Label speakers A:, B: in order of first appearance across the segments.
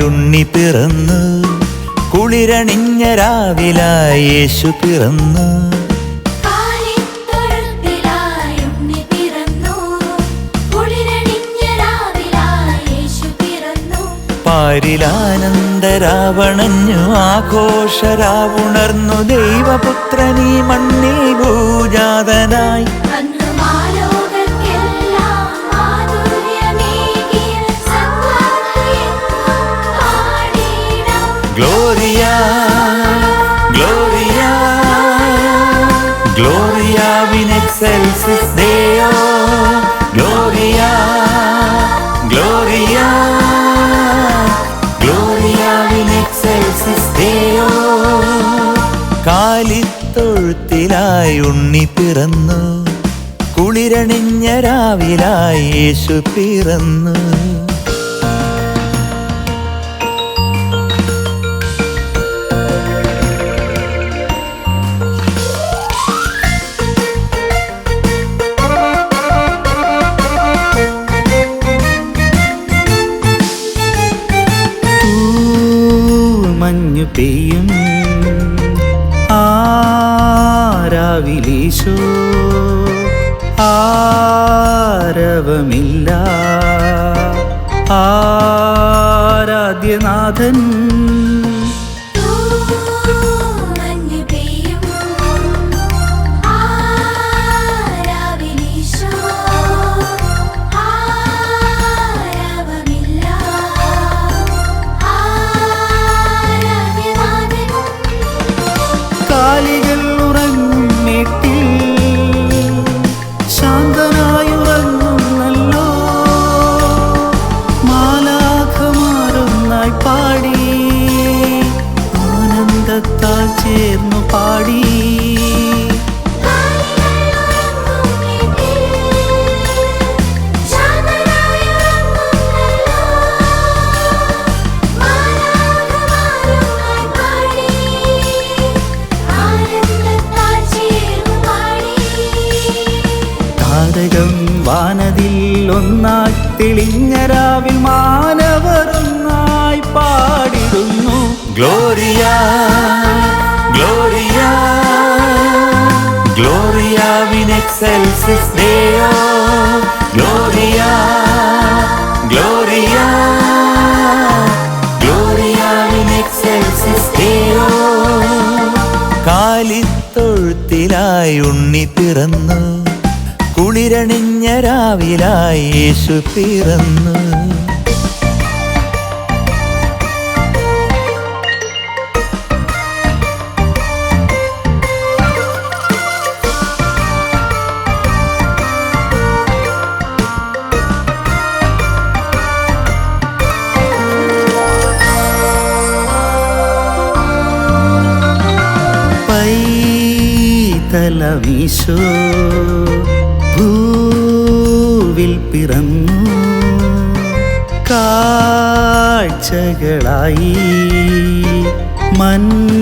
A: ഉണ്ണി പിറന്നു. കുളിരണിഞ്ഞ രാവിലായി യേശു പിറന്നു. പാരിലാനന്ദരാവണഞ്ഞു ആഘോഷരാവുണർന്നു ദൈവപുത്രനീ മണ്ണിൽ ഭൂജാതനായി ഗ്ലോറിയ ഗ്ലോറിയ ഗ്ലോറിയ വിനെക്സെൽസിസ് ദേയോ ഗ്ലോറിയ ഗ്ലോറിയ ഗ്ലോറിയ വിനെക്സെൽസിസ് ദേയോ കാലിത്തൊഴുത്തിലായി ഉണ്ണി പിറന്നു. കുളിരണിഞ്ഞ രാവിലായി യേശു പിറന്നു. മഞ്ഞു പെയ്യും. ആരാവിലീശോ ആരവമില്ല. ആരാധ്യനാഥൻ ചേർന്നു പാടി. താരകം വാനതിൽ ഒന്നായി തെളിഞ്ഞരാവിൽ മാനവരൊന്നായി പാടിടുന്നു. ഗ്ലോറിയ ഗ്ലോറിയ ഗ്ലോറിയ വിനെക്സെൽസിസ് ദേയോ ഗ്ലോറിയ ഗ്ലോറിയ ഗ്ലോറിയ വിനെക്സെൽസിസ് ദേയോ കാലിത്തൊഴുത്തിലായി ഉണ്ണി പിറന്നു കുളിരണിഞ്ഞ രാവിലായി യേശു പിറന്നു. പൈതലമീശോ ഭൂവിൽ പിറന്നു. കാഴ്ചകളായി മന്നവർ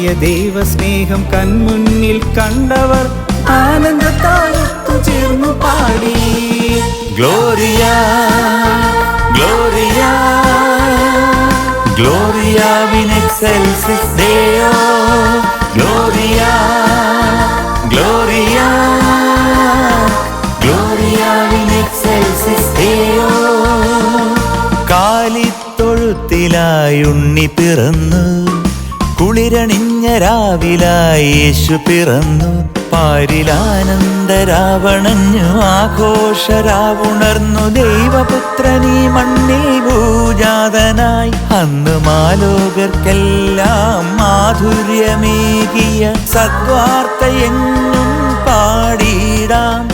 A: അനന്തമായ ദൈവസ്നേഹം കൺമുന്നിൽ കണ്ടവർ ആനന്ദത്താലൊത്തു ചേർന്നു പാടി. ഗ്ലോറിയ ഗ്ലോറിയ ഗ്ലോറിയ വിനെക്സെൽസിസ് ദേയോ കാലിത്തൊഴുത്തിലായി ഉണ്ണി പിറന്നു. പാരിലാനന്ദ
B: രാവണഞ്ഞു യേശു ആഘോഷരാവുണർന്നു. ദൈവപുത്രനീ മണ്ണിൽ ഭൂജാതനായി. അന്ന് മാലോകർക്കെല്ലാം മാധുര്യമേകിയ സദ്വാർത്ത എങ്ങും പാടിയിടാം.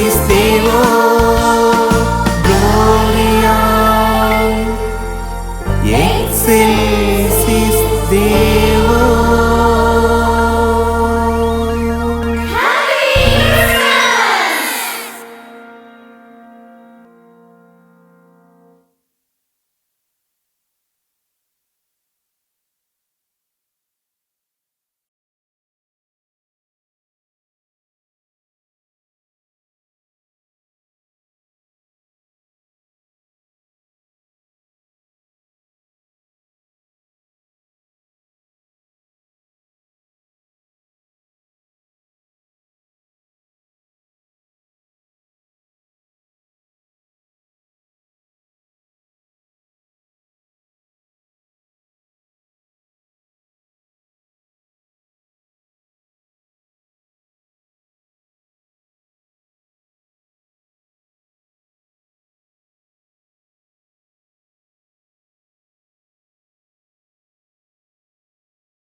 B: existe